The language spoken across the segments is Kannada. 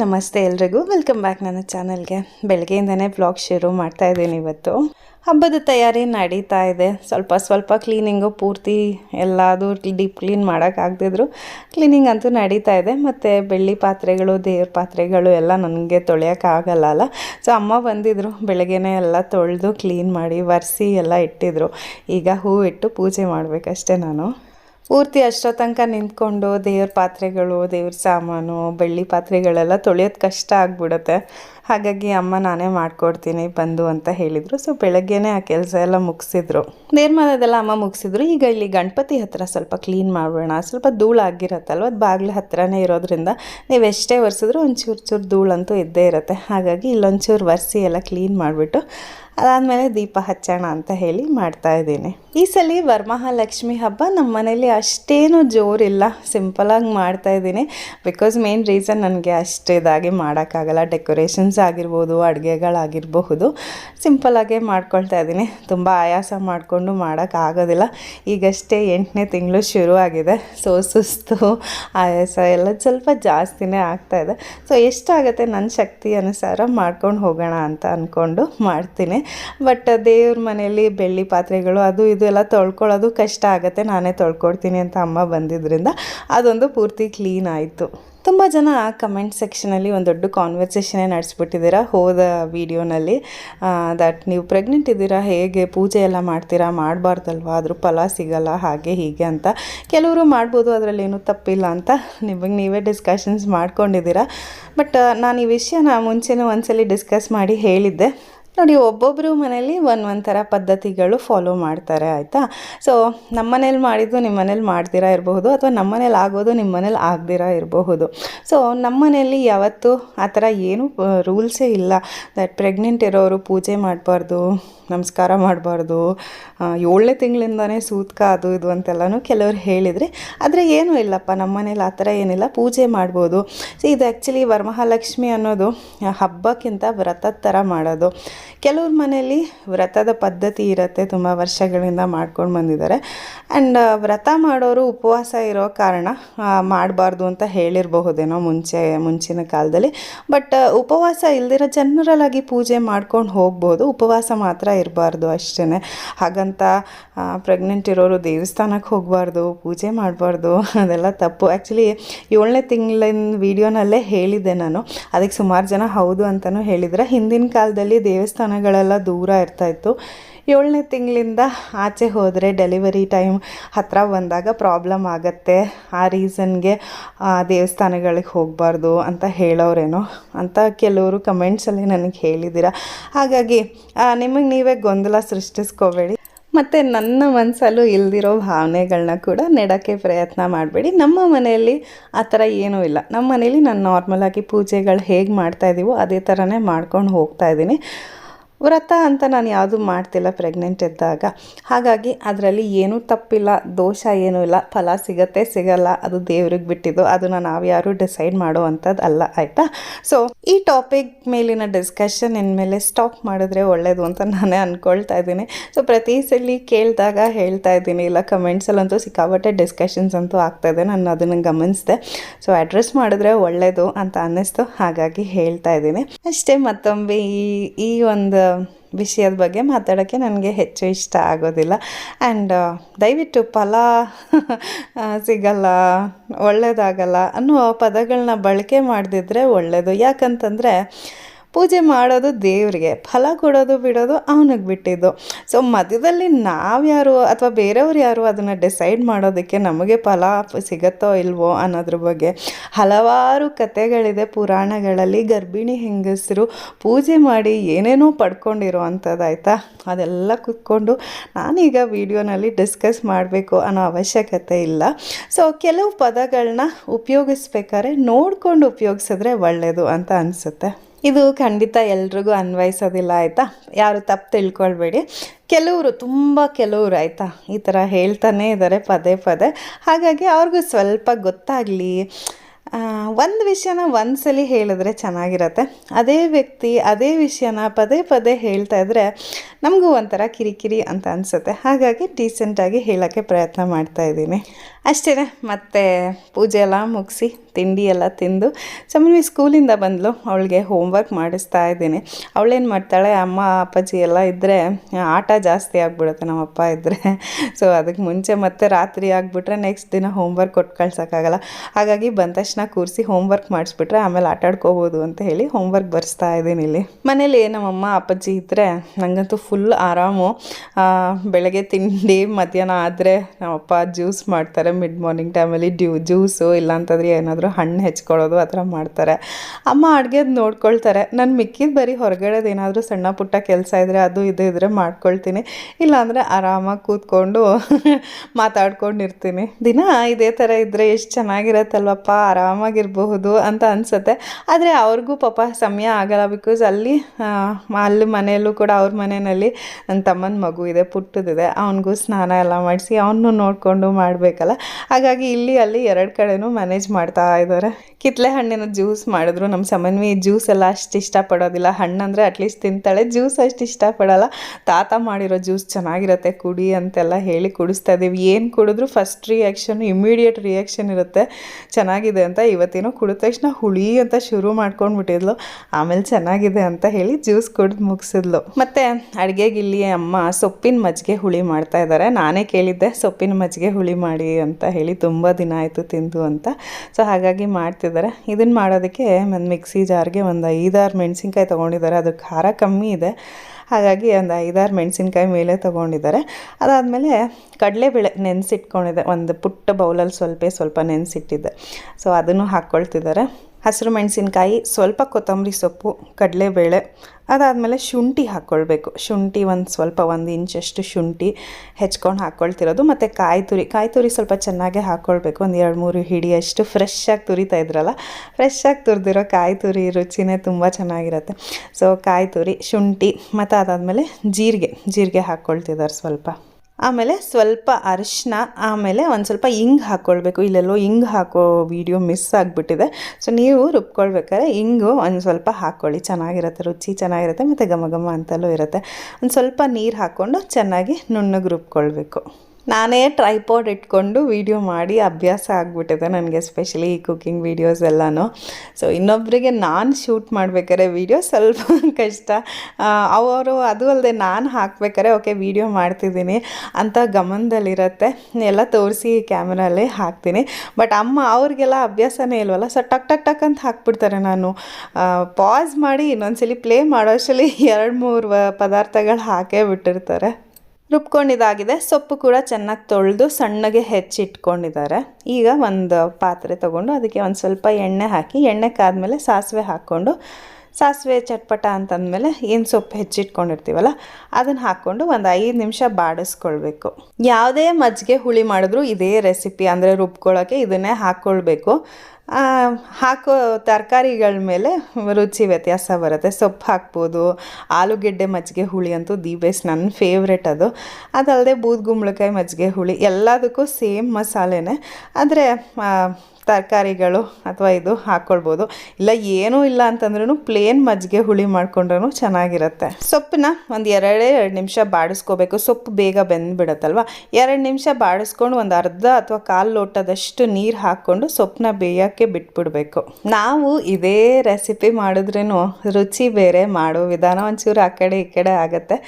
ನಮಸ್ತೆ ಎಲ್ರಿಗೂ. ವೆಲ್ಕಮ್ ಬ್ಯಾಕ್ ನನ್ನ ಚಾನಲ್ಗೆ. ಬೆಳಗ್ಗೆಯಿಂದನೇ ಬ್ಲಾಗ್ ಶುರು ಮಾಡ್ತಾ ಇದ್ದೀನಿ ಇವತ್ತು. ಹಬ್ಬದ ತಯಾರಿ ನಡೀತಾ ಇದೆ. ಸ್ವಲ್ಪ ಸ್ವಲ್ಪ ಕ್ಲೀನಿಂಗು ಪೂರ್ತಿ ಎಲ್ಲದೂ ಡೀಪ್ ಕ್ಲೀನ್ ಮಾಡೋಕ್ಕಾಗದಿದ್ರು ಕ್ಲೀನಿಂಗ್ ಅಂತೂ ನಡೀತಾ ಇದೆ. ಮತ್ತು ಬೆಳ್ಳಿ ಪಾತ್ರೆಗಳು, ದೇವ್ರ ಪಾತ್ರೆಗಳು ಎಲ್ಲ ನನಗೆ ತೊಳೆಯೋಕ್ಕಾಗಲ್ಲ ಅಲ್ಲ. ಸೊ ಅಮ್ಮ ಬಂದಿದ್ದರು ಬೆಳಗ್ಗೆನೇ ಎಲ್ಲ ತೊಳೆದು ಕ್ಲೀನ್ ಮಾಡಿ, ಒರೆಸಿ ಎಲ್ಲ ಇಟ್ಟಿದ್ರು. ಈಗ ಹೂ ಇಟ್ಟು ಪೂಜೆ ಮಾಡಬೇಕಷ್ಟೇ ನಾನು. ಪೂರ್ತಿ ಅಷ್ಟೋ ತನಕ ನಿಂತ್ಕೊಂಡು ದೇವ್ರ ಪಾತ್ರೆಗಳು, ದೇವ್ರ ಸಾಮಾನು, ಬೆಳ್ಳಿ ಪಾತ್ರೆಗಳೆಲ್ಲ ತೊಳೆಯೋದು ಕಷ್ಟ ಆಗ್ಬಿಡುತ್ತೆ. ಹಾಗಾಗಿ ಅಮ್ಮ ನಾನೇ ಮಾಡ್ಕೊಡ್ತೀನಿ, ಬಂದು ಅಂತ ಹೇಳಿದರು. ಸೊ ಬೆಳಗ್ಗೆನೇ ಆ ಕೆಲಸ ಎಲ್ಲ ಮುಗಿಸಿದ್ರು. ದೇವ್ರ ಮನೆಯದೆಲ್ಲ ಅಮ್ಮ ಮುಗಿಸಿದ್ರು. ಈಗ ಇಲ್ಲಿ ಗಣಪತಿ ಹತ್ರ ಸ್ವಲ್ಪ ಕ್ಲೀನ್ ಮಾಡೋಣ. ಸ್ವಲ್ಪ ಧೂಳು ಆಗಿರತ್ತಲ್ವ? ಅದು ಬಾಗಿಲು ಹತ್ರನೇ ಇರೋದ್ರಿಂದ ನೀವು ಎಷ್ಟೇ ಒರೆಸಿದ್ರು ಒಂಚೂರು ಚೂರು ಚೂರು ಧೂಳಂತೂ ಇದ್ದೇ ಇರುತ್ತೆ. ಹಾಗಾಗಿ ಇಲ್ಲೊಂಚೂರು ಒರೆಸಿ ಎಲ್ಲ ಕ್ಲೀನ್ ಮಾಡಿಬಿಟ್ಟು ಅದಾದಮೇಲೆ ದೀಪ ಹಚ್ಚೋಣ ಅಂತ ಹೇಳಿ ಮಾಡ್ತಾ ಇದ್ದೀನಿ. ಈ ಸಲ ವರಮಹಾಲಕ್ಷ್ಮಿ ಹಬ್ಬ ನಮ್ಮ ಮನೇಲಿ ಅಷ್ಟೇನು ಜೋರಿಲ್ಲ. ಸಿಂಪಲಾಗಿ ಮಾಡ್ತಾ ಇದ್ದೀನಿ. ಬಿಕಾಸ್ ಮೇನ್ ರೀಸನ್ ನನಗೆ ಅಷ್ಟು ಇದಾಗಿ ಮಾಡೋಕ್ಕಾಗಲ್ಲ. ಡೆಕೋರೇಷನ್ಸ್ ಆಗಿರ್ಬೋದು, ಅಡುಗೆಗಳಾಗಿರಬಹುದು. ಸಿಂಪಲಾಗೇ ಮಾಡ್ಕೊಳ್ತಾ ಇದ್ದೀನಿ. ತುಂಬ ಆಯಾಸ ಮಾಡಿಕೊಂಡು ಮಾಡೋಕ್ಕಾಗೋದಿಲ್ಲ ಈಗಷ್ಟೇ ಎಂಟನೇ ತಿಂಗಳು ಶುರು ಆಗಿದೆ ಸೊ ಸುಸ್ತು, ಆಯಾಸ ಎಲ್ಲ ಸ್ವಲ್ಪ ಜಾಸ್ತಿನೇ ಆಗ್ತಾಯಿದೆ ಸೊ ಎಷ್ಟಾಗುತ್ತೆ ನನ್ನ ಶಕ್ತಿ ಅನುಸಾರ ಮಾಡ್ಕೊಂಡು ಹೋಗೋಣ ಅಂತ ಅಂದ್ಕೊಂಡು ಮಾಡ್ತೀನಿ. ಬಟ್ ದೇವ್ರ ಮನೆಯಲ್ಲಿ ಬೆಳ್ಳಿ ಪಾತ್ರೆಗಳು ಅದು ಇದು ಎಲ್ಲ ತೊಳ್ಕೊಳ್ಳೋದು ಕಷ್ಟ ಆಗುತ್ತೆ. ನಾನೇ ತೊಳ್ಕೊಡ್ತೀನಿ ಅಂತ ಅಮ್ಮ ಬಂದಿದ್ದರಿಂದ ಅದೊಂದು ಪೂರ್ತಿ ಕ್ಲೀನ್ ಆಯಿತು. ತುಂಬ ಜನ ಕಮೆಂಟ್ ಸೆಕ್ಷನಲ್ಲಿ ಒಂದು ದೊಡ್ಡ ಕಾನ್ವರ್ಸೇಷನೇ ನಡೆಸ್ಬಿಟ್ಟಿದ್ದೀರಾ? ಹೋದ ವೀಡಿಯೋನಲ್ಲಿ ದಟ್ ನೀವು ಪ್ರೆಗ್ನೆಂಟ್ ಇದ್ದೀರಾ? ಹೇಗೆ ಪೂಜೆ ಎಲ್ಲ ಮಾಡ್ತೀರಾ? ಮಾಡಬಾರ್ದಲ್ವಾ? ಅದ್ರ ಫಲ ಸಿಗಲ್ಲ, ಹಾಗೆ ಹೀಗೆ ಅಂತ. ಕೆಲವರು ಮಾಡ್ಬೋದು, ಅದರಲ್ಲಿ ಏನೂ ತಪ್ಪಿಲ್ಲ ಅಂತ ನಿಮಗೆ ನೀವೇ ಡಿಸ್ಕಷನ್ಸ್ ಮಾಡ್ಕೊಂಡಿದ್ದೀರಾ? ಬಟ್ ನಾನು ಈ ವಿಷಯನ ಮುಂಚೆನೂ ಒಂದ್ಸಲಿ ಡಿಸ್ಕಸ್ ಮಾಡಿ ಹೇಳಿದ್ದೆ. ನೋಡಿ ಒಬ್ಬೊಬ್ಬರು ಮನೇಲಿ ಒಂದು ಒಂಥರ ಪದ್ಧತಿಗಳು ಫಾಲೋ ಮಾಡ್ತಾರೆ, ಆಯಿತಾ? ಸೊ ನಮ್ಮ ಮನೇಲಿ ಮಾಡಿದ್ದು ನಿಮ್ಮ ಮನೇಲಿ ಮಾಡ್ದಿರಾ ಇರಬಹುದು, ಅಥವಾ ನಮ್ಮ ಮನೇಲಿ ಆಗೋದು ನಿಮ್ಮ ಮನೇಲಿ ಆಗದಿರಾ ಇರಬಹುದು. ಸೊ ನಮ್ಮ ಮನೇಲಿ ಯಾವತ್ತೂ ಆ ಥರ ಏನೂ ರೂಲ್ಸೇ ಇಲ್ಲ. ದಟ್ ಪ್ರೆಗ್ನೆಂಟ್ ಇರೋರು ಪೂಜೆ ಮಾಡಬಾರ್ದು, ನಮಸ್ಕಾರ ಮಾಡಬಾರ್ದು ಏಳನೇ ತಿಂಗಳಿಂದನೇ ಸೂತ್ಕ, ಅದು ಇದು ಅಂತೆಲ್ಲನೂ ಕೆಲವರು ಹೇಳಿದರೆ. ಆದರೆ ಏನೂ ಇಲ್ಲಪ್ಪ ನಮ್ಮ ಮನೇಲಿ ಆ ಥರ ಏನಿಲ್ಲ, ಪೂಜೆ ಮಾಡ್ಬೋದು. ಸೊ ಇದು ಆ್ಯಕ್ಚುಲಿ ವರಮಹಾಲಕ್ಷ್ಮಿ ಅನ್ನೋದು ಹಬ್ಬಕ್ಕಿಂತ ವ್ರತದ ಥರ ಮಾಡೋದು. ಕೆಲವ್ರ ಮನೆಯಲ್ಲಿ ವ್ರತದ ಪದ್ಧತಿ ಇರುತ್ತೆ, ತುಂಬ ವರ್ಷಗಳಿಂದ ಮಾಡ್ಕೊಂಡು ಬಂದಿದ್ದಾರೆ ಆ್ಯಂಡ್ ವ್ರತ ಮಾಡೋರು ಉಪವಾಸ ಇರೋ ಕಾರಣ ಮಾಡಬಾರ್ದು ಅಂತ ಹೇಳಿರಬಹುದೇನೋ ಮುಂಚೆ, ಮುಂಚಿನ ಕಾಲದಲ್ಲಿ. ಬಟ್ ಉಪವಾಸ ಇಲ್ದಿರೋ ಜನರಲ್ ಪೂಜೆ ಮಾಡ್ಕೊಂಡು ಹೋಗ್ಬೋದು. ಉಪವಾಸ ಮಾತ್ರ ಇರಬಾರ್ದು ಅಷ್ಟೇ ಹಾಗಂತ ಪ್ರೆಗ್ನೆಂಟ್ ಇರೋರು ದೇವಸ್ಥಾನಕ್ಕೆ ಹೋಗಬಾರ್ದು, ಪೂಜೆ ಮಾಡಬಾರ್ದು, ಅದೆಲ್ಲ ತಪ್ಪು. ಆ್ಯಕ್ಚುಲಿ ಏಳನೇ ತಿಂಗಳಿನ ವೀಡಿಯೋನಲ್ಲೇ ಹೇಳಿದ್ದೆ ನಾನು. ಅದಕ್ಕೆ ಸುಮಾರು ಜನ ಹೌದು ಅಂತಲೂ ಹೇಳಿದ್ರೆ. ಹಿಂದಿನ ಕಾಲದಲ್ಲಿ ದೇವಸ್ಥಾನಗಳೆಲ್ಲ ದೂರ ಇರ್ತಾಯಿತ್ತು ಏಳನೇ ತಿಂಗಳಿಂದ ಆಚೆ ಹೋದರೆ ಡೆಲಿವರಿ ಟೈಮ್ ಹತ್ತಿರ ಬಂದಾಗ ಪ್ರಾಬ್ಲಮ್ ಆಗುತ್ತೆ. ಆ ರೀಸನ್ಗೆ ದೇವಸ್ಥಾನಗಳಿಗೆ ಹೋಗಬಾರ್ದು ಅಂತ ಹೇಳೋರೇನೋ ಅಂತ ಕೆಲವರು ಕಮೆಂಟ್ಸಲ್ಲಿ ನನಗೆ ಹೇಳಿದ್ದೀರ. ಹಾಗಾಗಿ ನಿಮಗೆ ನೀವೇ ಗೊಂದಲ ಸೃಷ್ಟಿಸ್ಕೋಬೇಡಿ. ಮತ್ತು ನನ್ನ ಮನಸ್ಸಲ್ಲೂ ಇಲ್ದಿರೋ ಭಾವನೆಗಳನ್ನ ಕೂಡ ನೆಡೋಕ್ಕೆ ಪ್ರಯತ್ನ ಮಾಡಬೇಡಿ. ನಮ್ಮ ಮನೆಯಲ್ಲಿ ಆ ಥರ ಏನೂ ಇಲ್ಲ. ನಮ್ಮ ಮನೇಲಿ ನಾನು ನಾರ್ಮಲಾಗಿ ಪೂಜೆಗಳು ಹೇಗೆ ಮಾಡ್ತಾಯಿದ್ದೀವೋ ಅದೇ ಥರನೇ ಮಾಡ್ಕೊಂಡು ಹೋಗ್ತಾ ಇದ್ದೀನಿ. ವ್ರತ ಅಂತ ನಾನು ಯಾವುದೂ ಮಾಡ್ತಿಲ್ಲ ಪ್ರೆಗ್ನೆಂಟ್ ಇದ್ದಾಗ. ಹಾಗಾಗಿ ಅದರಲ್ಲಿ ಏನೂ ತಪ್ಪಿಲ್ಲ, ದೋಷ ಏನೂ ಇಲ್ಲ, ಫಲ ಸಿಗತ್ತೆ, ಸಿಗಲ್ಲ, ಅದು ದೇವ್ರಿಗೆ ಬಿಟ್ಟಿದ್ದು, ಅದನ್ನು ನಾವು ಯಾರು ಡಿಸೈಡ್ ಮಾಡುವಂಥದ್ದು ಅಲ್ಲ, ಆಯಿತಾ? ಸೊ ಈ ಟಾಪಿಕ್ ಮೇಲಿನ ಡಿಸ್ಕಷನ್ ಇನ್ಮೇಲೆ ಸ್ಟಾಪ್ ಮಾಡಿದ್ರೆ ಒಳ್ಳೆಯದು ಅಂತ ನಾನೇ ಅಂದ್ಕೊಳ್ತಾ ಇದ್ದೀನಿ. ಸೊ ಪ್ರತಿ ಸಲ ಕೇಳಿದಾಗ ಹೇಳ್ತಾ ಇದ್ದೀನಿ, ಇಲ್ಲ ಕಮೆಂಟ್ಸಲ್ಲಂತೂ ಸಿಕ್ಕಾಪಟ್ಟೆ ಡಿಸ್ಕಷನ್ಸ್ ಅಂತೂ ಆಗ್ತಾಯಿದೆ ನಾನು ಅದನ್ನು ಗಮನಿಸಿದೆ. ಸೊ ಅಡ್ರೆಸ್ ಮಾಡಿದ್ರೆ ಒಳ್ಳೆಯದು ಅಂತ ಅನ್ನಿಸ್ತು, ಹಾಗಾಗಿ ಹೇಳ್ತಾ ಇದ್ದೀನಿ. ಅಷ್ಟೇ ಮತ್ತೊಮ್ಮೆ ಈ ಈ ಒಂದು ವಿಷಯದ ಬಗ್ಗೆ ಮಾತಾಡೋಕ್ಕೆ ನನಗೆ ಹೆಚ್ಚು ಇಷ್ಟ ಆಗೋದಿಲ್ಲ. ಆ್ಯಂಡ್ ದಯವಿಟ್ಟು ಫಲ ಸಿಗಲ್ಲ ಒಳ್ಳೆಯದಾಗಲ್ಲ ಅನ್ನೋ ಪದಗಳನ್ನ ಬಳಕೆ ಮಾಡದಿದ್ರೆ ಒಳ್ಳೆಯದು ಯಾಕಂತಂದರೆ ಪೂಜೆ ಮಾಡೋದು ದೇವರಿಗೆ, ಫಲ ಕೊಡೋದು ಬಿಡೋದು ಅವನಿಗೆ ಬಿಟ್ಟಿದ್ದು. ಸೊ ಮಧ್ಯದಲ್ಲಿ ನಾವ್ಯಾರು ಅಥವಾ ಬೇರೆಯವ್ರು ಯಾರು ಅದನ್ನು ಡಿಸೈಡ್ ಮಾಡೋದಕ್ಕೆ ನಮಗೆ ಫಲ ಸಿಗತ್ತೋ ಇಲ್ವೋ ಅನ್ನೋದ್ರ ಬಗ್ಗೆ ಹಲವಾರು ಕಥೆಗಳಿದೆ ಪುರಾಣಗಳಲ್ಲಿ. ಗರ್ಭಿಣಿ ಹೆಂಗಸರು ಪೂಜೆ ಮಾಡಿ ಏನೇನೋ ಪಡ್ಕೊಂಡಿರೋ ಅಂಥದ್ದು ಆಯಿತಾ ಅದೆಲ್ಲ ಕೂತ್ಕೊಂಡು ನಾನೀಗ ವಿಡಿಯೋನಲ್ಲಿ ಡಿಸ್ಕಸ್ ಮಾಡಬೇಕು ಅನ್ನೋ ಅವಶ್ಯಕತೆ ಇಲ್ಲ. ಸೊ ಕೆಲವು ಪದಗಳನ್ನ ಉಪಯೋಗಿಸ್ಬೇಕಾದ್ರೆ ನೋಡಿಕೊಂಡು ಉಪಯೋಗಿಸಿದ್ರೆ ಒಳ್ಳೆಯದು ಅಂತ ಅನಿಸುತ್ತೆ. ಇದು ಖಂಡಿತ ಎಲ್ರಿಗೂ ಅನ್ವಯಿಸೋದಿಲ್ಲ, ಆಯಿತಾ? ಯಾರು ತಪ್ಪು ತಿಳ್ಕೊಳ್ಬೇಡಿ. ಕೆಲವರು, ತುಂಬ ಕೆಲವರು, ಆಯಿತಾ? ಈ ಥರ ಹೇಳ್ತಾನೇ ಇದ್ದಾರೆ ಪದೇ ಪದೇ. ಹಾಗಾಗಿ ಅವ್ರಿಗೂ ಸ್ವಲ್ಪ ಗೊತ್ತಾಗಲಿ. ಒಂದು ವಿಷಯನ ಒಂದು ಸಲ ಹೇಳಿದ್ರೆ ಚೆನ್ನಾಗಿರತ್ತೆ. ಅದೇ ವ್ಯಕ್ತಿ, ಅದೇ ವಿಷಯನ ಪದೇ ಪದೇ ಹೇಳ್ತಾ ಇದ್ದರೆ ನಮಗೂ ಒಂಥರ ಕಿರಿಕಿರಿ ಅಂತ ಅನಿಸುತ್ತೆ. ಹಾಗಾಗಿ ಡೀಸೆಂಟಾಗಿ ಹೇಳೋಕ್ಕೆ ಪ್ರಯತ್ನ ಮಾಡ್ತಾ ಇದ್ದೀನಿ. ಅಷ್ಟೇ ಮತ್ತೆ ಪೂಜೆ ಎಲ್ಲ ಮುಗಿಸಿ. ತಿಂಡಿ ಎಲ್ಲ ತಿಂದು ಸಮನ್ವಿ ಸ್ಕೂಲಿಂದ ಬಂದಳು ಅವಳಿಗೆ ಹೋಮ್ವರ್ಕ್ ಮಾಡಿಸ್ತಾ ಇದ್ದೀನಿ. ಅವಳೇನು ಮಾಡ್ತಾಳೆ, ಅಮ್ಮ, ಅಪ್ಪಾಜಿ ಎಲ್ಲ ಇದ್ದರೆ ಆಟ ಜಾಸ್ತಿ ಆಗಿಬಿಡುತ್ತೆ ನಮ್ಮಪ್ಪ ಇದ್ದರೆ ಸೊ ಅದಕ್ಕೆ ಮುಂಚೆ ಮತ್ತೆ ರಾತ್ರಿ ಆಗಿಬಿಟ್ರೆ ನೆಕ್ಸ್ಟ್ ದಿನ ಹೋಮ್ವರ್ಕ್ ಕೊಟ್ಟು ಕಳ್ಸೋಕ್ಕಾಗಲ್ಲ. ಹಾಗಾಗಿ ಬಂದ ತಕ್ಷಣ ಕೂರಿಸಿ ಹೋಮ್ವರ್ಕ್ ಮಾಡಿಸ್ಬಿಟ್ರೆ ಆಮೇಲೆ ಆಟಾಡ್ಕೋಬೋದು ಅಂತ ಹೇಳಿ ಹೋಮ್ವರ್ಕ್ ಬರ್ಸ್ತಾ ಇದ್ದೀನಿ ಇಲ್ಲಿ. ಮನೇಲಿ ನಮ್ಮಮ್ಮ ಅಪ್ಪಾಜಿ ಇದ್ದರೆ ನನಗಂತೂ ಫುಲ್ ಆರಾಮು. ಬೆಳಗ್ಗೆ ತಿಂಡಿ, ಮಧ್ಯಾಹ್ನ ಆದರೆ ನಮ್ಮಪ್ಪ ಜ್ಯೂಸ್ ಮಾಡ್ತಾರೆ. ಮಿಡ್ ಮಾರ್ನಿಂಗ್ ಟೈಮಲ್ಲಿ ಡ್ಯೂ ಜ್ಯೂಸು ಇಲ್ಲಾಂತಂದ್ರೆ ಏನಾದರೂ ಹಣ್ಣು ಹೆಚ್ಕೊಳ್ಳೋದು ಆ ಥರ ಮಾಡ್ತಾರೆ. ಅಮ್ಮ ಅಡುಗೆದು ನೋಡ್ಕೊಳ್ತಾರೆ. ನಾನು ಮಿಕ್ಕಿದ ಬರೀ ಹೊರಗಡೆದು ಏನಾದರೂ ಸಣ್ಣ ಪುಟ್ಟ ಕೆಲಸ ಇದ್ದರೆ ಅದು ಇದು ಇದ್ದರೆ ಮಾಡ್ಕೊಳ್ತೀನಿ. ಇಲ್ಲಾಂದರೆ ಆರಾಮಾಗಿ ಕೂತ್ಕೊಂಡು ಮಾತಾಡ್ಕೊಂಡಿರ್ತೀನಿ. ದಿನ ಇದೇ ಥರ ಇದ್ದರೆ ಎಷ್ಟು ಚೆನ್ನಾಗಿರತ್ತಲ್ವಪ್ಪ, ಆರಾಮಾಗಿರಬಹುದು ಅಂತ ಅನಿಸುತ್ತೆ. ಆದರೆ ಅವ್ರಿಗೂ ಪಾಪ ಸಮಯ ಆಗಲ್ಲ ಬಿಕಾಸ್ ಅಲ್ಲಿ ಅಲ್ಲಿ ಮನೆಯಲ್ಲೂ ಕೂಡ ಅವ್ರ ಮನೆಯಲ್ಲಿ ನನ್ನ ತಮ್ಮನ ಮಗು ಇದೆ, ಪುಟ್ಟದಿದೆ. ಅವನಿಗೂ ಸ್ನಾನ ಎಲ್ಲ ಮಾಡಿಸಿ ಅವನು ನೋಡಿಕೊಂಡು ಮಾಡಬೇಕಲ್ಲ. ಹಾಗಾಗಿ ಇಲ್ಲಿ ಅಲ್ಲಿ ಎರಡು ಕಡೆನೂ ಮ್ಯಾನೇಜ್ ಮಾಡ್ತಾ ಇದ್ದಾರೆ ಕಿತ್ಲೆ ಹಣ್ಣಿನ ಜ್ಯೂಸ್ ಮಾಡಿದ್ರು. ನಮ್ಮ ಸಮನ್ವಿ ಜ್ಯೂಸ್ ಎಲ್ಲ ಅಷ್ಟು ಇಷ್ಟಪಡೋದಿಲ್ಲ. ಹಣ್ಣಂದರೆ ಅಟ್ಲೀಸ್ಟ್ ತಿಂತಾಳೆ. ಜ್ಯೂಸ್ ಅಷ್ಟು ಇಷ್ಟಪಡೋಲ್ಲ. ತಾತ ಮಾಡಿರೋ ಜ್ಯೂಸ್ ಚೆನ್ನಾಗಿರುತ್ತೆ. ಕುಡಿ ಅಂತೆಲ್ಲ ಹೇಳಿ ಕುಡಿಸ್ತಾ ಇದ್ದೀವಿ ಏನು ಕುಡಿದ್ರು? ಫಸ್ಟ್ ರಿಯಾಕ್ಷನ್ ಇಮಿಡಿಯೇಟ್ ರಿಯಾಕ್ಷನ್ ಇರುತ್ತೆ. ಚೆನ್ನಾಗಿದೆ ಅಂತ ಇವತ್ತೇನೋ ಕುಡಿದ ತಕ್ಷಣ ಹುಳಿ ಅಂತ ಶುರು ಮಾಡ್ಕೊಂಡ್ಬಿಟ್ಟಿದ್ಲು ಆಮೇಲೆ ಚೆನ್ನಾಗಿದೆ ಅಂತ ಹೇಳಿ ಜ್ಯೂಸ್ ಕುಡಿದು ಮುಗಿಸಿದ್ಲು. ಮತ್ತು ಅಡುಗೆಗಿಲ್ಲಿ ಅಮ್ಮ ಸೊಪ್ಪಿನ ಮಜ್ಜಿಗೆ ಹುಳಿ ಮಾಡ್ತಾ ಇದ್ದಾರೆ ನಾನೇ ಕೇಳಿದ್ದೆ ಸೊಪ್ಪಿನ ಮಜ್ಜಿಗೆ ಹುಳಿ ಮಾಡಿ ಅಂತ ಹೇಳಿ ತುಂಬ ದಿನ ಆಯಿತು ತಿಂದು ಅಂತ. ಸೊ ಹಾಗಾಗಿ ಮಾಡ್ತಿದ್ದಾರೆ. ಇದನ್ನು ಮಾಡೋದಕ್ಕೆ ಒಂದು ಮಿಕ್ಸಿ ಜಾರ್ಗೆ ಒಂದು ಐದಾರು ಮೆಣಸಿನ್ಕಾಯಿ ತೊಗೊಂಡಿದ್ದಾರೆ. ಅದು ಖಾರ ಕಮ್ಮಿ ಇದೆ. ಹಾಗಾಗಿ ಒಂದು ಐದಾರು ಮೆಣಸಿನ್ಕಾಯಿ ಮೇಲೆ ತೊಗೊಂಡಿದ್ದಾರೆ. ಅದಾದಮೇಲೆ ಕಡಲೆಬೇಳೆ ನೆನೆಸಿಟ್ಕೊಂಡಿದ್ದೆ ಒಂದು ಪುಟ್ಟ ಬೌಲಲ್ಲಿ ಸ್ವಲ್ಪ ಸ್ವಲ್ಪ ನೆನೆಸಿಟ್ಟಿದ್ದೆ. ಸೊ ಅದನ್ನು ಹಾಕ್ಕೊಳ್ತಿದ್ದಾರೆ. ಹಸಿರು ಮೆಣಸಿನ್ಕಾಯಿ, ಸ್ವಲ್ಪ ಕೊತ್ತಂಬರಿ ಸೊಪ್ಪು, ಕಡಲೆಬೇಳೆ, ಅದಾದಮೇಲೆ ಶುಂಠಿ ಹಾಕ್ಕೊಳ್ಬೇಕು. ಶುಂಠಿ ಒಂದು ಸ್ವಲ್ಪ ಒಂದು ಇಂಚಷ್ಟು ಶುಂಠಿ ಹೆಚ್ಕೊಂಡು ಹಾಕ್ಕೊಳ್ತಿರೋದು. ಮತ್ತು ಕಾಯಿ ತುರಿ ಕಾಯಿ ತುರಿ ಸ್ವಲ್ಪ ಚೆನ್ನಾಗೆ ಹಾಕ್ಕೊಳ್ಬೇಕು. ಒಂದು ಎರಡು ಮೂರು ಹಿಡಿಯಷ್ಟು ಫ್ರೆಶ್ಶಾಗಿ ತುರಿತಾ ಇದ್ರಲ್ಲ ಫ್ರೆಶ್ಶಾಗಿ ತುರಿದಿರೋ ಕಾಯಿ ತುರಿ ರುಚಿನೇ ತುಂಬ ಚೆನ್ನಾಗಿರುತ್ತೆ. ಸೊ ಕಾಯಿ ತುರಿ ಶುಂಠಿ, ಮತ್ತು ಅದಾದಮೇಲೆ ಜೀರಿಗೆ ಜೀರಿಗೆ ಹಾಕ್ಕೊಳ್ತಿದ್ದಾರೆ ಸ್ವಲ್ಪ. ಆಮೇಲೆ ಸ್ವಲ್ಪ ಅರಿಶಿನ ಆಮೇಲೆ ಒಂದು ಸ್ವಲ್ಪ ಇಂಗು ಹಾಕ್ಕೊಳ್ಬೇಕು ಇಲ್ಲೆಲ್ಲೋ ಇಂಗು ಹಾಕೋ ವಿಡಿಯೋ ಮಿಸ್ ಆಗಿಬಿಟ್ಟಿದೆ. ಸೊ ನೀವು ರುಬ್ಕೊಳ್ಬೇಕಾದ್ರೆ ಇಂಗು ಒಂದು ಸ್ವಲ್ಪ ಹಾಕ್ಕೊಳ್ಳಿ ಚೆನ್ನಾಗಿರುತ್ತೆ, ರುಚಿ ಚೆನ್ನಾಗಿರುತ್ತೆ, ಮತ್ತು ಘಮ ಘಮ ಅಂತಲೂ ಇರುತ್ತೆ. ಒಂದು ಸ್ವಲ್ಪ ನೀರು ಹಾಕ್ಕೊಂಡು ಚೆನ್ನಾಗಿ ನುಣ್ಣಗೆ ರುಬ್ಕೊಳ್ಬೇಕು. ನಾನೇ ಟ್ರೈಪಾಡ್ ಇಟ್ಕೊಂಡು ವೀಡಿಯೋ ಮಾಡಿ ಅಭ್ಯಾಸ ಆಗಿಬಿಟ್ಟಿದೆ ನನಗೆ ಸ್ಪೆಷಲಿ ಕುಕ್ಕಿಂಗ್ ವೀಡಿಯೋಸ್ ಎಲ್ಲನೂ. ಸೊ ಇನ್ನೊಬ್ಬರಿಗೆ ನಾನು ಶೂಟ್ ಮಾಡ್ಬೇಕಾದ್ರೆ ವೀಡಿಯೋ ಸ್ವಲ್ಪ ಕಷ್ಟ. ಅವರು ಅದು ಅಲ್ಲದೆ ನಾನು ಹಾಕ್ಬೇಕಾರೆ ಓಕೆ ವೀಡಿಯೋ ಮಾಡ್ತಿದ್ದೀನಿ ಅಂತ ಗಮನದಲ್ಲಿರುತ್ತೆ. ಎಲ್ಲ ತೋರಿಸಿ ಕ್ಯಾಮ್ರಲ್ಲಿ ಹಾಕ್ತೀನಿ. ಬಟ್ ಅಮ್ಮ ಅವ್ರಿಗೆಲ್ಲ ಅಭ್ಯಾಸನೇ ಇಲ್ವಲ್ಲ? ಸೊ ಟಕ್ ಟಕ್ ಟಕ್ ಅಂತ ಹಾಕ್ಬಿಡ್ತಾರೆ ನಾನು. ಪಾಸ್ ಮಾಡಿ ಇನ್ನೊಂದ್ಸಲಿ ಪ್ಲೇ ಮಾಡೋ ಅಷ್ಟರಲ್ಲಿ ಎರಡು, ಮೂರು ಪದಾರ್ಥಗಳು ಹಾಕೇ ಬಿಟ್ಟಿರ್ತಾರೆ. ರುಬ್ಕೊಂಡಿದ್ದಾಗಿದೆ ಸೊಪ್ಪು ಕೂಡ ಚೆನ್ನಾಗಿ ತೊಳೆದು ಸಣ್ಣಗೆ ಹೆಚ್ಚಿಟ್ಕೊಂಡಿದ್ದಾರೆ. ಈಗ ಒಂದು ಪಾತ್ರೆ ತೊಗೊಂಡು ಅದಕ್ಕೆ ಒಂದು ಸ್ವಲ್ಪ ಎಣ್ಣೆ ಹಾಕಿ, ಎಣ್ಣೆ ಕಾದ್ಮೇಲೆ ಸಾಸಿವೆ ಹಾಕ್ಕೊಂಡು ಸಾಸಿವೆ ಚಟ್ಪಟ ಅಂತಂದಮೇಲೆ ಏನು ಸೊಪ್ಪು ಹೆಚ್ಚಿಟ್ಕೊಂಡಿರ್ತೀವಲ್ಲ, ಅದನ್ನು ಹಾಕ್ಕೊಂಡು ಒಂದು ಐದು ನಿಮಿಷ ಬಾಡಿಸ್ಕೊಳ್ಬೇಕು. ಯಾವುದೇ ಮಜ್ಜಿಗೆ ಹುಳಿ ಮಾಡಿದ್ರೂ ಇದೇ ರೆಸಿಪಿ, ಅಂದರೆ ರುಬ್ಕೊಳ್ಳೋಕ್ಕೆ ಇದನ್ನೇ ಹಾಕ್ಕೊಳ್ಬೇಕು. ಹಾಕೋ ತರಕಾರಿಗಳ ಮೇಲೆ ರುಚಿ ವ್ಯತ್ಯಾಸ ಬರುತ್ತೆ. ಸೊಪ್ಪು ಹಾಕ್ಬೋದು, ಆಲೂಗೆಡ್ಡೆ ಮಜ್ಜಿಗೆ ಹುಳಿ ಅಂತೂ ದಿ ಬೆಸ್ಟ್, ನನ್ನ ಫೇವ್ರೆಟ್ ಅದು. ಅದಲ್ಲದೆ ಬೂದ್ಗುಂಬಳಕಾಯಿ ಮಜ್ಜಿಗೆ ಹುಳಿ, ಎಲ್ಲದಕ್ಕೂ ಸೇಮ್ ಮಸಾಲೆನೇ. ಆದರೆ ತರಕಾರಿಗಳು ಅಥವಾ ಇದು ಹಾಕ್ಕೊಳ್ಬೋದು ಇಲ್ಲ, ಏನೂ ಇಲ್ಲ ಅಂತಂದ್ರೂ ಪ್ಲೇನ್ ಮಜ್ಜಿಗೆ ಹುಳಿ ಮಾಡ್ಕೊಂಡ್ರೂ ಚೆನ್ನಾಗಿರುತ್ತೆ. ಸೊಪ್ಪನ್ನ ಒಂದು ಎರಡೇ, ಎರಡು ನಿಮಿಷ ಬಾಡಿಸ್ಕೋಬೇಕು. ಸೊಪ್ಪು ಬೇಗ ಬೆಂದ್ಬಿಡತ್ತಲ್ವ? ಎರಡು ನಿಮಿಷ ಬಾಡಿಸ್ಕೊಂಡು ಒಂದು ಅರ್ಧ ಅಥವಾ ಕಾಲು ಲೋಟದಷ್ಟು ನೀರು ಹಾಕ್ಕೊಂಡು ಸೊಪ್ಪನ್ನ ಬೇಯೋಕ್ಕೆ ಬಿಟ್ಬಿಡಬೇಕು. ನಾವು ಇದೇ ರೆಸಿಪಿ ಮಾಡಿದ್ರೂ ರುಚಿ ಬೇರೆ, ಮಾಡೋ ವಿಧಾನ ಒಂಚೂರು ಆ ಕಡೆ ಈ ಕಡೆ ಆಗುತ್ತೆ.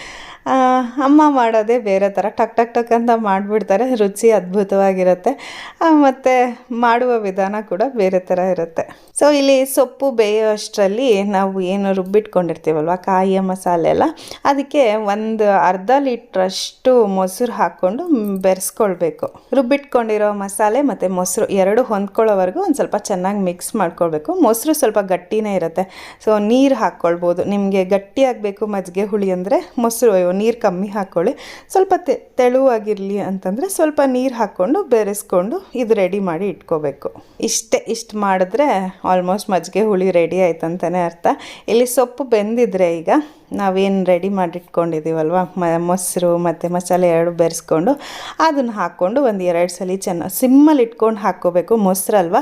ಅಮ್ಮ ಮಾಡೋದೇ ಬೇರೆ ಥರ ಟಕ್ ಟಕ್ ಟಕ್ ಅಂತ ಮಾಡಿಬಿಡ್ತಾರೆ. ರುಚಿ ಅದ್ಭುತವಾಗಿರುತ್ತೆ. ಮತ್ತು ಮಾಡುವ ವಿಧಾನ ಕೂಡ ಬೇರೆ ಥರ ಇರುತ್ತೆ. ಸೊ ಇಲ್ಲಿ ಸೊಪ್ಪು ಬೇಯೋ ಅಷ್ಟರಲ್ಲಿ ನಾವು ಏನು ರುಬ್ಬಿಟ್ಕೊಂಡಿರ್ತೀವಲ್ವ ಕಾಯಿಯ ಮಸಾಲೆ ಎಲ್ಲ, ಅದಕ್ಕೆ ಒಂದು ಅರ್ಧ ಲೀಟ್ರಷ್ಟು ಮೊಸರು ಹಾಕ್ಕೊಂಡು ಬೆರೆಸ್ಕೊಳ್ಬೇಕು. ರುಬ್ಬಿಟ್ಕೊಂಡಿರೋ ಮಸಾಲೆ ಮತ್ತು ಮೊಸರು ಎರಡು ಹೊಂದ್ಕೊಳ್ಳೋವರೆಗೂ ಒಂದು ಸ್ವಲ್ಪ ಚೆನ್ನಾಗಿ ಮಿಕ್ಸ್ ಮಾಡ್ಕೊಳ್ಬೇಕು. ಮೊಸರು ಸ್ವಲ್ಪ ಗಟ್ಟಿನೇ ಇರುತ್ತೆ. ಸೊ ನೀರು ಹಾಕ್ಕೊಳ್ಬೋದು. ನಿಮಗೆ ಗಟ್ಟಿಯಾಗಬೇಕು ಮಜ್ಜಿಗೆ ಹುಳಿ ಅಂದರೆ ಮೊಸರು ನೀರು ಕಮ್ಮಿ ಹಾಕ್ಕೊಳ್ಳಿ. ಸ್ವಲ್ಪ ತೆಳುವಾಗಿರಲಿ ಅಂತಂದರೆ ಸ್ವಲ್ಪ ನೀರು ಹಾಕ್ಕೊಂಡು ಬೆರೆಸ್ಕೊಂಡು ಇದು ರೆಡಿ ಮಾಡಿ ಇಟ್ಕೋಬೇಕು. ಇಷ್ಟೇ ಇಷ್ಟು ಮಾಡಿದ್ರೆ ಆಲ್ಮೋಸ್ಟ್ ಮಜ್ಜಿಗೆ ಹುಳಿ ರೆಡಿ ಆಯ್ತು ಅಂತಲೇ ಅರ್ಥ. ಇಲ್ಲಿ ಸೊಪ್ಪು ಬೆಂದಿದ್ರೆ ಈಗ ನಾವೇನು ರೆಡಿ ಮಾಡಿಟ್ಕೊಂಡಿದ್ದೀವಲ್ವ ಮ, ಮೊಸರು ಮತ್ತು ಮಸಾಲೆ ಎರಡು ಬೆರೆಸ್ಕೊಂಡು ಅದನ್ನು ಹಾಕ್ಕೊಂಡು ಒಂದು ಎರಡು ಸಲ ಚೆನ್ನಾಗಿ ಸಿಮ್ಮಲ್ಲಿ ಇಟ್ಕೊಂಡು ಹಾಕ್ಕೋಬೇಕು. ಮೊಸರಲ್ವ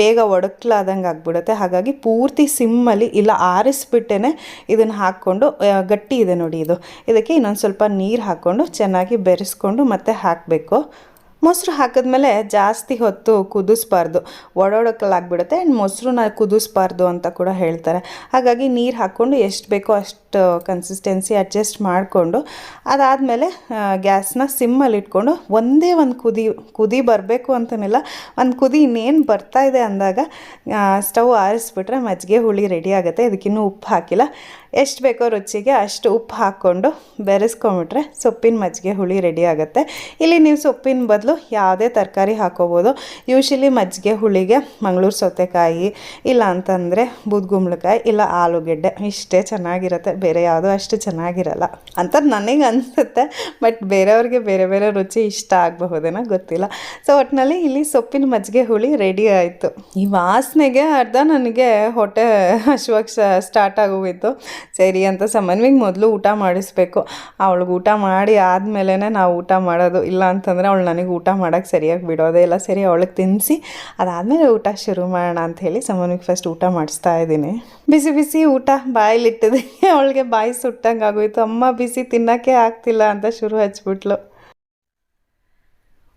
ಬೇಗ ಒಡಕ್ಲಾದಂಗೆ ಆಗ್ಬಿಡುತ್ತೆ. ಹಾಗಾಗಿ ಪೂರ್ತಿ ಸಿಮ್ಮಲ್ಲಿ ಇಲ್ಲ ಆರಿಸ್ಬಿಟ್ಟೇ ಇದನ್ನು ಹಾಕ್ಕೊಂಡು ಗಟ್ಟಿ ಇದೆ ನೋಡಿ ಇದು. ಇದಕ್ಕೆ ಇನ್ನೊಂದು ಸ್ವಲ್ಪ ನೀರು ಹಾಕ್ಕೊಂಡು ಚೆನ್ನಾಗಿ ಬೆರೆಸ್ಕೊಂಡು ಮತ್ತೆ ಹಾಕಬೇಕು. ಮೊಸರು ಹಾಕಿದ್ಮೇಲೆ ಜಾಸ್ತಿ ಹೊತ್ತು ಕುದಿಸ್ಬಾರ್ದು. ಒಡೋಡಕ್ಕಲ್ಲಾಗ್ಬಿಡುತ್ತೆ ಆ್ಯಂಡ್ ಮೊಸರನ್ನ ಕುದಿಸ್ಬಾರ್ದು ಅಂತ ಕೂಡ ಹೇಳ್ತಾರೆ. ಹಾಗಾಗಿ ನೀರು ಹಾಕ್ಕೊಂಡು ಎಷ್ಟು ಬೇಕೋ ಅಷ್ಟು ಕನ್ಸಿಸ್ಟೆನ್ಸಿ ಅಡ್ಜಸ್ಟ್ ಮಾಡಿಕೊಂಡು, ಅದಾದಮೇಲೆ ಗ್ಯಾಸ್ನ ಸಿಮ್ಮಲ್ಲಿ ಇಟ್ಕೊಂಡು ಒಂದೇ ಒಂದು ಕುದಿ ಕುದಿ ಬರಬೇಕು ಅಂತನಿಲ್ಲ. ಒಂದು ಕುದಿ ಇನ್ನೇನು ಬರ್ತಾ ಇದೆ ಅಂದಾಗ ಸ್ಟವ್ ಆರಿಸ್ಬಿಟ್ರೆ ಮಜ್ಜಿಗೆ ಹುಳಿ ರೆಡಿ ಆಗುತ್ತೆ. ಇದಕ್ಕಿನ್ನೂ ಉಪ್ಪು ಹಾಕಿಲ್ಲ. ಎಷ್ಟು ಬೇಕೋ ರುಚಿಗೆ ಅಷ್ಟು ಉಪ್ಪು ಹಾಕ್ಕೊಂಡು ಬೆರೆಸ್ಕೊಂಬಿಟ್ರೆ ಸೊಪ್ಪಿನ ಮಜ್ಜಿಗೆ ಹುಳಿ ರೆಡಿ ಆಗುತ್ತೆ. ಇಲ್ಲಿ ನೀವು ಸೊಪ್ಪಿನ ಬದಲು ಯಾವುದೇ ತರಕಾರಿ ಹಾಕೋಬೋದು. ಯೂಶಲಿ ಮಜ್ಜಿಗೆ ಹುಳಿಗೆ ಮಂಗಳೂರು ಸೌತೆಕಾಯಿ ಇಲ್ಲ ಅಂತಂದರೆ ಬೂದ್ಗುಂಬಳಕಾಯಿ ಇಲ್ಲ ಆಲೂಗೆಡ್ಡೆ, ಇಷ್ಟೇ ಚೆನ್ನಾಗಿರುತ್ತೆ. ಬೇರೆ ಯಾವುದೂ ಅಷ್ಟು ಚೆನ್ನಾಗಿರಲ್ಲ ಅಂತ ನನಗೆ ಅನಿಸುತ್ತೆ. ಬಟ್ ಬೇರೆಯವ್ರಿಗೆ ಬೇರೆ ಬೇರೆ ರುಚಿ ಇಷ್ಟ ಆಗಬಹುದೇನೋ ಗೊತ್ತಿಲ್ಲ. ಸೊ ಒಟ್ಟಿನಲ್ಲಿ ಇಲ್ಲಿ ಸೊಪ್ಪಿನ ಮಜ್ಜಿಗೆ ಹುಳಿ ರೆಡಿ ಆಯಿತು. ಈ ವಾಸನೆಗೆ ಅರ್ಧ ನನಗೆ ಹೊಟ್ಟೆ ಹಶುವಾಗ ಸ್ಟಾರ್ಟ್ ಆಗೋಗಿತ್ತು. ಸರಿ ಅಂತ ಸಮನ್ವಿಗೆ ಮೊದಲು ಊಟ ಮಾಡಿಸ್ಬೇಕು. ಅವಳಿಗೆ ಊಟ ಮಾಡಿ ಆದಮೇಲೆ ನಾವು ಊಟ ಮಾಡೋದು. ಇಲ್ಲ ಅಂತಂದರೆ ಅವಳು ನನಗೆ ಊಟ ಮಾಡೋಕ್ಕೆ ಸರಿಯಾಗಿ ಬಿಡೋದೇ ಇಲ್ಲ. ಸರಿ ಅವಳಿಗೆ ತಿನ್ನಿಸಿ ಅದಾದಮೇಲೆ ಊಟ ಶುರು ಮಾಡೋಣ ಅಂತ ಹೇಳಿ ಸಮನ್ವಿಗೆ ಫಸ್ಟ್ ಊಟ ಮಾಡಿಸ್ತಾ ಇದ್ದೀನಿ. ಬಿಸಿ ಬಿಸಿ ಊಟ ಬಾಯಲ್ಲಿಟ್ಟಿದ್ದಕ್ಕೆ ಅವಳಿಗೆ ಬಾಯಿ ಸುಟ್ಟಂಗೆ ಆಗೋಯ್ತು ಅಮ್ಮ ಬಿಸಿ ತಿನ್ನೋಕ್ಕೆ ಆಗ್ತಿಲ್ಲ ಅಂತ ಶುರು ಹಚ್ಬಿಟ್ಲು.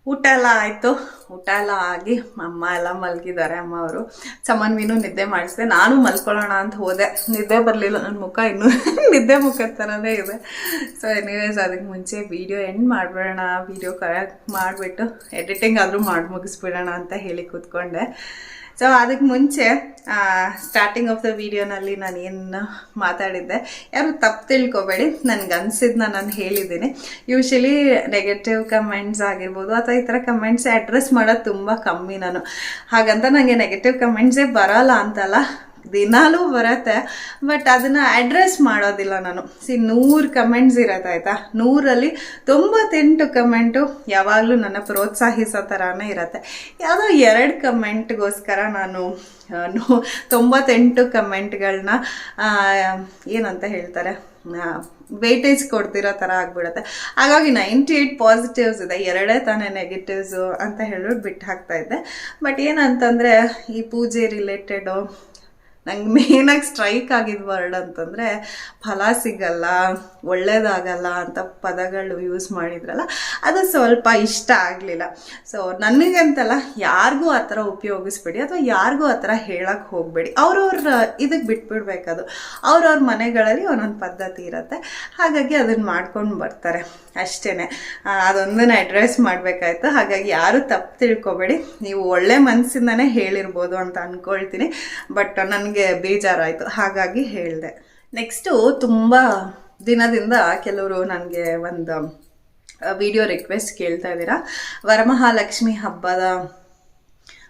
ಊಟ ಎಲ್ಲ ಆಯಿತು. ಊಟ ಎಲ್ಲ ಆಗಿ ಅಮ್ಮ ಎಲ್ಲ ಮಲಗಿದ್ದಾರೆ, ಅಮ್ಮ ಅವರು. ಚಮನ್ವಿನೂ ನಿದ್ದೆ ಮಾಡಿಸಿದೆ. ನಾನು ಮಲ್ಕೊಳ್ಳೋಣ ಅಂತ ಹೋದೆ. ನಿದ್ದೆ ಬರಲಿಲ್ಲ. ನನ್ನ ಮುಖ ಇನ್ನೂ ನಿದ್ದೆ ಮುಖದ ಥರನೇ ಇದೆ. ಸೊ ಎನಿವೇಸ್ ಅದಕ್ಕೆ ಮುಂಚೆ ವೀಡಿಯೋ ಎಂಡ್ ಮಾಡಿಬಿಡೋಣ. ವೀಡಿಯೋ ಕರೆಕ್ಟ್ ಮಾಡಿಬಿಟ್ಟು ಎಡಿಟಿಂಗ್ ಆದರೂ ಮಾಡಿ ಮುಗಿಸ್ಬಿಡೋಣ ಅಂತ ಹೇಳಿ ಕೂತ್ಕೊಂಡೆ. ಸೊ ಅದಕ್ಕೆ ಮುಂಚೆ ಸ್ಟಾರ್ಟಿಂಗ್ ಆಫ್ ದ ವಿಡಿಯೋನಲ್ಲಿ ನಾನು ಏನು ಮಾತಾಡಿದ್ದೆ, ಯಾರು ತಪ್ಪು ತಿಳ್ಕೊಬೇಡಿ, ನನಗೆ ಅನಿಸಿದ್ನ ನಾನು ಹೇಳಿದ್ದೀನಿ. ಯೂಶಲಿ ನೆಗೆಟಿವ್ ಕಮೆಂಟ್ಸ್ ಆಗಿರ್ಬೋದು, ಅಥವಾ ಈ ಥರ ಕಮೆಂಟ್ಸ್ ಅಡ್ರೆಸ್ ಮಾಡೋದು ತುಂಬ ಕಮ್ಮಿ ನಾನು. ಹಾಗಂತ ನನಗೆ ನೆಗೆಟಿವ್ ಕಮೆಂಟ್ಸೇ ಬರೋಲ್ಲ ಅಂತಲ್ಲ. ದಿನಾಲೂ ಬರುತ್ತೆ ಬಟ್ ಅದನ್ನು ಅಡ್ರೆಸ್ ಮಾಡೋದಿಲ್ಲ ನಾನು. ಸಿ ನೂರು ಕಮೆಂಟ್ಸ್ ಇರತ್ತೆ, ಆಯಿತಾ? ನೂರಲ್ಲಿ ತೊಂಬತ್ತೆಂಟು ಕಮೆಂಟು ಯಾವಾಗಲೂ ನನ್ನ ಪ್ರೋತ್ಸಾಹಿಸೋ ಥರನೇ ಇರತ್ತೆ. ಯಾವುದೋ ಎರಡು ಕಮೆಂಟ್ಗೋಸ್ಕರ ನಾನು ತೊಂಬತ್ತೆಂಟು ಕಮೆಂಟ್ಗಳನ್ನ ಏನಂತ ಹೇಳ್ತಾರೆ ವೇಟೇಜ್ ಕೊಡ್ತಿರೋ ಥರ ಆಗ್ಬಿಡುತ್ತೆ. ಹಾಗಾಗಿ ನೈಂಟಿ ಏಯ್ಟ್ ಪಾಸಿಟಿವ್ಸ್ ಇದೆ, ಎರಡೇ ತಾನೇ ನೆಗೆಟಿವ್ಸು ಅಂತ ಹೇಳ್ಬಿಟ್ಟು ಬಿಟ್ಟು ಹಾಕ್ತಾ ಇದ್ದೆ. ಬಟ್ ಏನಂತಂದರೆ, ಈ ಪೂಜೆ ರಿಲೇಟೆಡು ನಂಗೆ ಮೇನಾಗಿ ಸ್ಟ್ರೈಕ್ ಆಗಿದ ವರ್ಡ್ ಅಂತಂದರೆ ಫಲ ಸಿಗಲ್ಲ, ಒಳ್ಳೇದಾಗಲ್ಲ ಅಂತ ಪದಗಳು ಯೂಸ್ ಮಾಡಿದ್ರಲ್ಲ, ಅದು ಸ್ವಲ್ಪ ಇಷ್ಟ ಆಗಲಿಲ್ಲ. ಸೊ ನನಗಂತಲ್ಲ ಯಾರಿಗೂ ಆ ಥರ ಉಪಯೋಗಿಸ್ಬೇಡಿ ಅಥವಾ ಯಾರಿಗೂ ಆ ಥರ ಹೇಳಕ್ಕೆ ಹೋಗಬೇಡಿ. ಅವ್ರವ್ರ ಇದಕ್ಕೆ ಬಿಟ್ಬಿಡ್ಬೇಕದು. ಅವ್ರವ್ರ ಮನೆಗಳಲ್ಲಿ ಒಂದೊಂದು ಪದ್ಧತಿ ಇರುತ್ತೆ. ಹಾಗಾಗಿ ಅದನ್ನು ಮಾಡ್ಕೊಂಡು ಬರ್ತಾರೆ. ಅಷ್ಟೇ ಅದೊಂದನ್ನು ಅಡ್ರೆಸ್ ಮಾಡಬೇಕಾಯ್ತು. ಹಾಗಾಗಿ ಯಾರು ತಪ್ಪು ತಿಳ್ಕೊಬೇಡಿ. ನೀವು ಒಳ್ಳೆ ಮನಸ್ಸಿಂದನೇ ಹೇಳಿರ್ಬೋದು ಅಂತ ಅಂದ್ಕೊಳ್ತೀನಿ ಬಟ್ ನನಗೆ ಬೇಜಾರಾಯಿತು. ಹಾಗಾಗಿ ಹೇಳಿದೆ. ನೆಕ್ಸ್ಟು ತುಂಬ ದಿನದಿಂದ ಕೆಲವರು ನನಗೆ ಒಂದು ವಿಡಿಯೋ ರಿಕ್ವೆಸ್ಟ್ ಕೇಳ್ತಾ ಇದ್ದೀರಾ. ವರಮಹಾಲಕ್ಷ್ಮಿ ಹಬ್ಬದ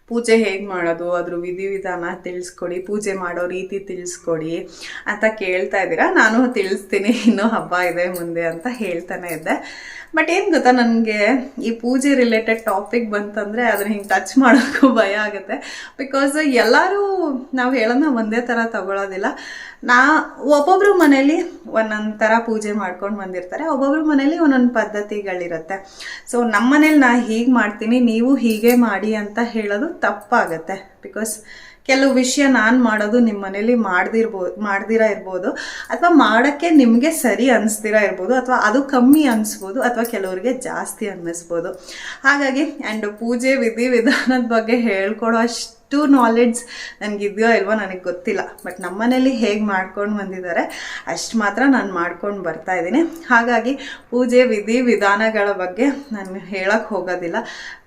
ಪೂಜೆ ಹೇಗೆ ಮಾಡೋದು, ಅದ್ರ ವಿಧಿವಿಧಾನ ತಿಳಿಸ್ಕೊಡಿ, ಪೂಜೆ ಮಾಡೋ ರೀತಿ ತಿಳಿಸ್ಕೊಡಿ ಅಂತ ಕೇಳ್ತಾ ಇದ್ದೀರಾ. ನಾನು ತಿಳಿಸ್ತೀನಿ, ಇನ್ನೂ ಹಬ್ಬ ಇದೆ ಮುಂದೆ ಅಂತ ಹೇಳ್ತಾನೆ ಇದ್ದೆ. ಬಟ್ ಏನು ಗೊತ್ತಾ ನನಗೆ ಈ ಪೂಜೆ ರಿಲೇಟೆಡ್ ಟಾಪಿಕ್ ಬಂತಂದರೆ ಅದನ್ನ ಹಿಂಗೆ ಟಚ್ ಮಾಡೋಕ್ಕೂ ಭಯ ಆಗುತ್ತೆ. ಬಿಕಾಸ್ ಎಲ್ಲರೂ ನಾವು ಹೇಳೋದನ್ನ ಒಂದೇ ಥರ ತಗೊಳ್ಳೋದಿಲ್ಲ ನಾ, ಒಬ್ಬೊಬ್ರು ಮನೇಲಿ ಒಂದೊಂದು ಥರ ಪೂಜೆ ಮಾಡ್ಕೊಂಡು ಬಂದಿರ್ತಾರೆ. ಒಬ್ಬೊಬ್ರು ಮನೇಲಿ ಒಂದೊಂದು ಪದ್ಧತಿಗಳಿರುತ್ತೆ. ಸೊ ನಮ್ಮ ಮನೇಲಿ ನಾ ಹೀಗೆ ಮಾಡ್ತೀನಿ, ನೀವು ಹೀಗೆ ಮಾಡಿ ಅಂತ ಹೇಳೋದು ತಪ್ಪಾಗತ್ತೆ. ಬಿಕಾಸ್ ಕೆಲವು ವಿಷಯ ನಾನು ಮಾಡೋದು ನಿಮ್ಮ ಮನೇಲಿ ಮಾಡ್ದಿರ್ಬೋದು ಮಾಡ್ದಿರ ಇರ್ಬೋದು, ಅಥವಾ ಮಾಡೋಕ್ಕೆ ನಿಮಗೆ ಸರಿ ಅನಿಸ್ದಿರ ಇರ್ಬೋದು, ಅಥವಾ ಅದು ಕಮ್ಮಿ ಅನಿಸ್ಬೋದು, ಅಥವಾ ಕೆಲವರಿಗೆ ಜಾಸ್ತಿ ಅನ್ನಿಸ್ಬೋದು. ಹಾಗಾಗಿ ಆ್ಯಂಡ್ ಪೂಜೆ ವಿಧಿ ವಿಧಾನದ ಬಗ್ಗೆ ಹೇಳ್ಕೊಡೋ ಅಷ್ಟು ನಾಲೆಡ್ಜ್ ನನಗಿದೆಯೋ ಇಲ್ವೋ ನನಗೆ ಗೊತ್ತಿಲ್ಲ. ಬಟ್ ನಮ್ಮ ಮನೇಲಿ ಹೇಗೆ ಮಾಡ್ಕೊಂಡು ಬಂದಿದ್ದಾರೆ, ಅಷ್ಟು ಮಾತ್ರ ನಾನು ಮಾಡ್ಕೊಂಡು ಬರ್ತಾ ಇದ್ದೀನಿ. ಹಾಗಾಗಿ, ಪೂಜೆ ವಿಧಿ ವಿಧಾನಗಳ ಬಗ್ಗೆ ನಾನು ಹೇಳೋಕ್ಕೆ ಹೋಗೋದಿಲ್ಲ.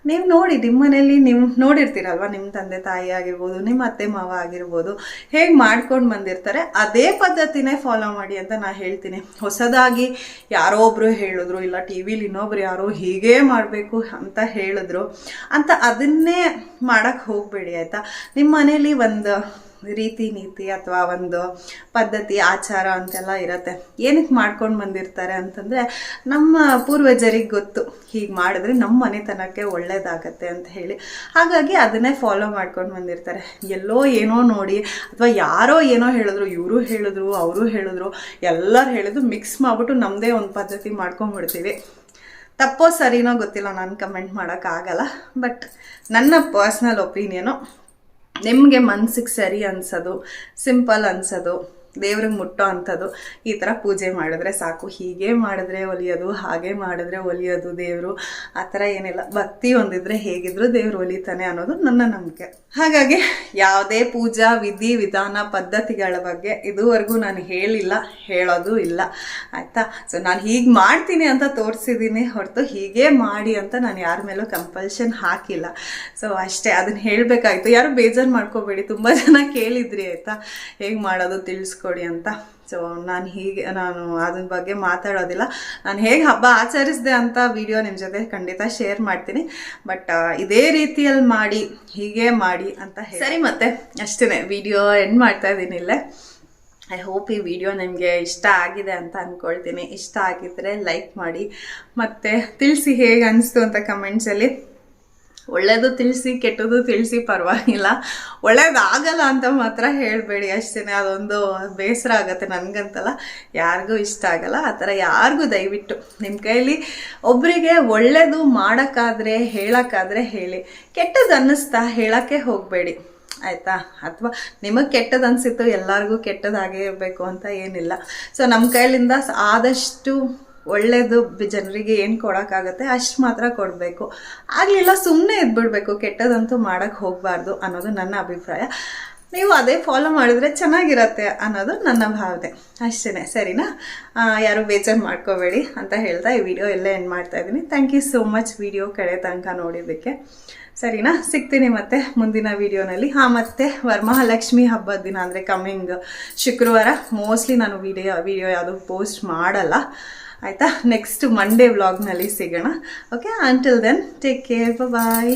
ನೀವು ನೋಡಿ ನಿಮ್ಮ ಮನೇಲಿ ನೀವು ನೋಡಿರ್ತೀರಲ್ವ ನಿಮ್ಮ ತಂದೆ ತಾಯಿ ಆಗಿರ್ಬೋದು ನಿಮ್ಮ ಅತ್ತೆ ಮಾವ ಆಗಿರ್ಬೋದು, ಹೇಗೆ ಮಾಡ್ಕೊಂಡು ಬಂದಿರ್ತಾರೆ, ಅದೇ ಪದ್ಧತಿನೇ ಫಾಲೋ ಮಾಡಿ ಅಂತ ನಾನು ಹೇಳ್ತೀನಿ. ಹೊಸದಾಗಿ ಯಾರೋ ಒಬ್ಬರು ಹೇಳಿದ್ರು, ಇಲ್ಲ ಟಿ ವಿಲಿ ಇನ್ನೊಬ್ರು ಯಾರೋ ಹೀಗೇ ಮಾಡಬೇಕು ಅಂತ ಹೇಳಿದ್ರು, ಅಂತ ಅದನ್ನೇ ಮಾಡೋಕ್ಕೆ ಹೋಗಬೇಡಿ, ಆಯಿತಾ? ನಿಮ್ಮ ಮನೇಲಿ ಒಂದು ರೀತಿ, ನೀತಿ ಅಥವಾ ಒಂದು ಪದ್ಧತಿ, ಆಚಾರ ಅಂತೆಲ್ಲ ಇರತ್ತೆ. ಏನಕ್ಕೆ ಮಾಡ್ಕೊಂಡು ಬಂದಿರ್ತಾರೆ ಅಂತಂದರೆ ನಮ್ಮ ಪೂರ್ವಜರಿಗೆ ಗೊತ್ತು. ಹೀಗೆ ಮಾಡಿದ್ರೆ ನಮ್ಮ ಮನೆತನಕ್ಕೆ ಒಳ್ಳೇದಾಗತ್ತೆ ಅಂತ ಹೇಳಿ. ಹಾಗಾಗಿ ಅದನ್ನೇ ಫಾಲೋ ಮಾಡ್ಕೊಂಡು ಬಂದಿರ್ತಾರೆ. ಎಲ್ಲೋ ಏನೋ ನೋಡಿ ಅಥವಾ ಯಾರೋ ಏನೋ ಹೇಳಿದ್ರು, ಇವರು ಹೇಳಿದ್ರು, ಅವರು ಹೇಳಿದ್ರು, ಎಲ್ಲರೂ ಹೇಳಿದ್ರು ಮಿಕ್ಸ್ ಮಾಡಿಬಿಟ್ಟು ನಮ್ಮದೇ ಒಂದು ಪದ್ಧತಿ ಮಾಡ್ಕೊಂಡ್ಬಿಡ್ತೀವಿ ತಪ್ಪೋ ಸರಿನೋ ಗೊತ್ತಿಲ್ಲ, ನಾನು ಕಮೆಂಟ್ ಮಾಡೋಕ್ಕಾಗಲ್ಲ ಬಟ್ ನನ್ನ ಪರ್ಸ್ನಲ್ ಒಪಿನಿಯನು ನಿಮಗೆ ಮನಸ್ಸಿಗೆ ಸರಿ ಅನ್ಸೋದು ಸಿಂಪಲ್ ಅನ್ಸೋದು. ದೇವ್ರಿಗೆ ಮುಟ್ಟೋ ಅಂಥದ್ದು ಈ ಥರ ಪೂಜೆ ಮಾಡಿದ್ರೆ ಸಾಕು. ಹೀಗೆ ಮಾಡಿದ್ರೆ ಒಲಿಯೋದು, ಹಾಗೆ ಮಾಡಿದ್ರೆ ಒಲಿಯೋದು ದೇವರು. ಆ ಥರ ಏನಿಲ್ಲ. ಭಕ್ತಿ ಒಂದಿದ್ರೆ ಹೇಗಿದ್ರು ದೇವ್ರು ಒಲಿತಾನೆ ಅನ್ನೋದು ನನ್ನ ನಂಬಿಕೆ. ಹಾಗಾಗಿ ಯಾವುದೇ ಪೂಜಾ ವಿಧಿ, ವಿಧಾನ, ಪದ್ಧತಿಗಳ ಬಗ್ಗೆ ಇದುವರೆಗೂ ನಾನು ಹೇಳಿಲ್ಲ, ಹೇಳೋದು ಇಲ್ಲ. ಆಯಿತಾ? ಸೊ ನಾನು ಹೀಗೆ ಮಾಡ್ತೀನಿ ಅಂತ ತೋರಿಸಿದ್ದೀನಿ ಹೊರತು ಹೀಗೆ ಮಾಡಿ ಅಂತ ನಾನು ಯಾರ ಮೇಲೂ ಕಂಪಲ್ಷನ್ ಹಾಕಿಲ್ಲ. ಸೊ ಅಷ್ಟೇ ಅದನ್ನ ಹೇಳಬೇಕಾಯ್ತು. ಯಾರು ಬೇಜಾರು ಮಾಡ್ಕೋಬೇಡಿ. ತುಂಬ ಜನ ಕೇಳಿದ್ರಿ, ಆಯಿತಾ? ಹೇಗೆ ಮಾಡೋದು ತಿಳಿಸ್ಕೊಡಿ ಅಂತ. ಸೊ ನಾನು ಹೀಗೆ, ನಾನು ಅದನ್ನ ಬಗ್ಗೆ ಮಾತಾಡೋದಿಲ್ಲ. ನಾನು ಹೇಗೆ ಹಬ್ಬ ಆಚರಿಸಿದೆ ಅಂತ ವಿಡಿಯೋ ನಿಮ್ಮ ಜೊತೆ ಖಂಡಿತ ಶೇರ್ ಮಾಡ್ತೀನಿ. ಬಟ್ ಇದೇ ರೀತಿಯಲ್ಲಿ ಮಾಡಿ, ಹೀಗೆ ಮಾಡಿ ಅಂತ ಸರಿ ಮತ್ತೆ ಅಷ್ಟೇ ವಿಡಿಯೋ ಎಂಡ್ ಮಾಡ್ತಾ ಇದ್ದೀನಿ ಇಲ್ಲೇ. ಐ ಹೋಪ್ ಈ ವಿಡಿಯೋ ನಿಮಗೆ ಇಷ್ಟ ಆಗಿದೆ ಅಂತ ಅಂದ್ಕೊಳ್ತೀನಿ ಇಷ್ಟ ಆಗಿದ್ದರೆ ಲೈಕ್ ಮಾಡಿ. ಮತ್ತು, ತಿಳಿಸಿ ಹೇಗೆ ಅನಿಸ್ತು ಅಂತ ಕಮೆಂಟ್ಸಲ್ಲಿ ಒಳ್ಳೇದು ತಿಳಿಸಿ, ಕೆಟ್ಟದ್ದು ತಿಳಿಸಿ ಪರವಾಗಿಲ್ಲ. ಒಳ್ಳೇದಾಗಲ್ಲ ಅಂತ ಮಾತ್ರ ಹೇಳಬೇಡಿ ಅಷ್ಟೇ ಅದೊಂದು ಬೇಸರ ಆಗುತ್ತೆ ನನಗಂತಲ್ಲ. ಯಾರಿಗೂ ಇಷ್ಟ ಆಗಲ್ಲ. ಆ ಥರ ಯಾರಿಗೂ ದಯವಿಟ್ಟು ನಿಮ್ಮ ಕೈಯಲ್ಲಿ ಒಬ್ಬರಿಗೆ ಒಳ್ಳೇದು ಮಾಡೋಕ್ಕಾದರೆ, ಹೇಳೋಕ್ಕಾದ್ರೆ ಹೇಳಿ. ಕೆಟ್ಟದ್ದು ಅನ್ನಿಸ್ತಾ ಹೇಳೋಕ್ಕೆ ಹೋಗಬೇಡಿ. ಆಯಿತಾ? ಅಥವಾ ನಿಮಗೆ ಕೆಟ್ಟದ್ದು ಅನಿಸಿತ್ತು ಎಲ್ಲರಿಗೂ ಕೆಟ್ಟದಾಗೇ ಇರಬೇಕು ಅಂತ ಏನಿಲ್ಲ. ಸೊ ನಮ್ಮ ಸ- ಆದಷ್ಟು ಒಳ್ಳೇದು ಬಿ- ಜನರಿಗೆ ಏನು ಕೊಡೋಕ್ಕಾಗತ್ತೆ ಅಷ್ಟು ಮಾತ್ರ ಕೊಡಬೇಕು. ಆಗಲಿಲ್ಲ ಸುಮ್ಮನೆ ಎದ್ಬಿಡ್ಬೇಕು ಕೆಟ್ಟದಂತೂ ಮಾಡೋಕ್ಕೆ ಹೋಗಬಾರ್ದು ಅನ್ನೋದು ನನ್ನ ಅಭಿಪ್ರಾಯ. ನೀವು ಅದೇ ಫಾಲೋ ಮಾಡಿದ್ರೆ ಚೆನ್ನಾಗಿರತ್ತೆ ಅನ್ನೋದು ನನ್ನ ಭಾವನೆ. ಅಷ್ಟೇ ಸರಿನಾ? ಯಾರು ಬೇಜಾರು ಮಾಡ್ಕೋಬೇಡಿ ಅಂತ ಹೇಳ್ತಾ ಈ ವಿಡಿಯೋ ಎಲ್ಲ ಎಂಡ್ ಮಾಡ್ತಾ ಇದ್ದೀನಿ. Thank you so much video ಕಡೆ ತನಕ ನೋಡಿದ್ದಕ್ಕೆ. ಸರಿನಾ? ಸಿಗ್ತೀನಿ ಮತ್ತೆ ಮುಂದಿನ ವಿಡಿಯೋನಲ್ಲಿ ಹಾಂ, ಮತ್ತೆ ವರಮಹಾಲಕ್ಷ್ಮಿ ಹಬ್ಬದ ದಿನ ಅಂದರೆ ಕಮ್ಮಿಂಗ್ ಶುಕ್ರವಾರ. ಮೋಸ್ಟ್ಲಿ ನಾನು ವಿಡಿಯೋ ವಿಡಿಯೋ ಯಾವುದು ಪೋಸ್ಟ್ ಮಾಡಲ್ಲ. ಆಯಿತಾ? ನೆಕ್ಸ್ಟ್ ಮಂಡೇ ವ್ಲಾಗ್ನಲ್ಲಿ ಸಿಗೋಣ. Okay until then take care bye